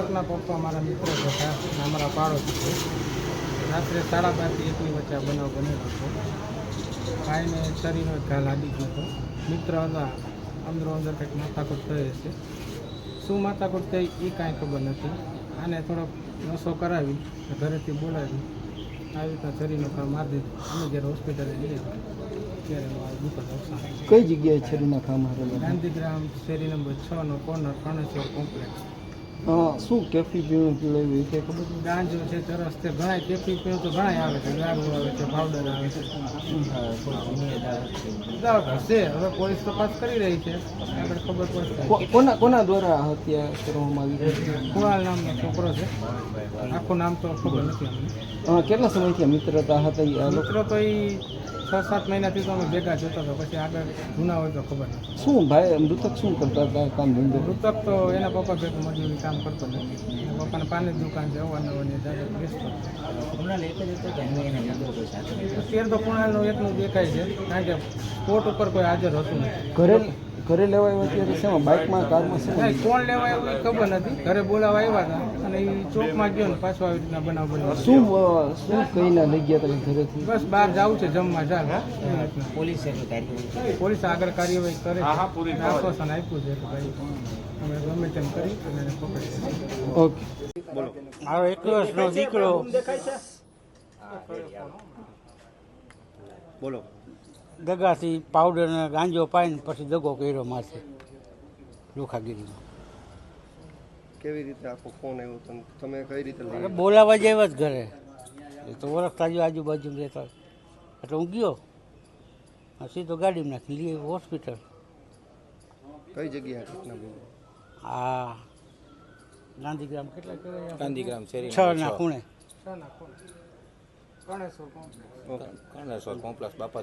દીપકના પપ્પા મારા મિત્રો હતા અને અમારા પાડોશી છે. રાત્રે સાડા બારથી એકની વચ્ચે આ બનાવ બનેલો હતો. ભાઈને શરીરનો ઘા લાગી ગયો હતો. મિત્ર હતા અંદરો અંદર કંઈક માથાકૂટ થઈ હશે. શું માથાકૂટ થઈ એ કાંઈ ખબર નથી. આને થોડોક નશો કરાવી ઘરેથી બોલાવી. આવી રીતના શરીરનો ઘા મારી દીધો. અમે જ્યારે હોસ્પિટલે લઈએ ત્યારે. કઈ જગ્યાએ છરીના ખા મારેલા ગાંધીગ્રામ શેરી નંબર છ નો કોર્નર કર્ણેશ્વર કોમ્પ્લેક્સ. હા શું કેફી પીણું પીવડાવ્યું છે ખબર ગાંજો છે ચરસ છે ઘણા કેફી પીવું તો ઘણા આવે છે દારૂ આવે છે પાવડર આવે છે. હશે હવે પોલીસ તપાસ કરી રહી છે. આપણે ખબર પડશે. કોના કોના દ્વારા હત્યા કરવામાં આવી છે? કુણાલ નામનો છોકરો છે. આખું નામ તો ખબર નથી અમને. કેટલા સમયથી મિત્રતા હતા મિત્રો તો એ છ સાત મહિનાથી તો અમે ભેગા જતા હતા પછી આગળ જૂના હોય તો ખબર નથી. શું ભાઈ મૃતક શું કરતા હતા? કામ ધંધો? મૃતક તો એના પપ્પા ભેગું મજૂરી કામ કરતો નથી એના પપ્પાને પાની દુકાન છે અવારનવાર દાદા બેસતો અત્યારે તો કુણાલનું એટલું દેખાય છે કારણ કે કોર્ટ ઉપર કોઈ હાજર હતું નથી ઘરે? ઘરે લેવા આવ્યા ત્યારે શેમાં? બાઇકમાં કારમાં શું કોણ લેવા આવ્યું એ ખબર નથી. ઘરે બોલાવા આવ્યા હતા અને એ ચોકમાં ગયો ને પાછો આવી રીતના બનાવ બન્યો. શું શું કહીને લઈ ગયા તમે ઘરેથી? બસ બહાર જવું છે જમવા ચાલ. પોલીસ પોલીસ આગળ કાર્યવાહી કરે આશ્વાસન આપ્યું છે કે ભાઈ અમે ગમે તેમ કરી અને પકડી ઓકે. મારો એક વર્ષનો દીકરો. બોલો. દગાથી પાવડર અને ગાંજો પાઈને પછી દગો કર્યો માથે લોખાગીરીમાં કેવી રીતે આખો ફોન આવ્યો? તમ- તમે કઈ રીતે બોલાવા જેવા જ ઘરે. એ તો ઓળખતા જ આજુબાજુ રહેતા એટલે હું ગયો. સીધો ગાડીમાં નાખી લઈ હોસ્પિટલ. કઈ જગ્યાએ ઘટના આ ગાંધીગ્રામ કેટલા કહેવાય? ગાંધીગ્રામ શેરી છ ના ખૂણે. ગણેશ્વર કોમ્પ્લેક્સ. કણેશ્વર કોમ્પ્લેક્સ બાપા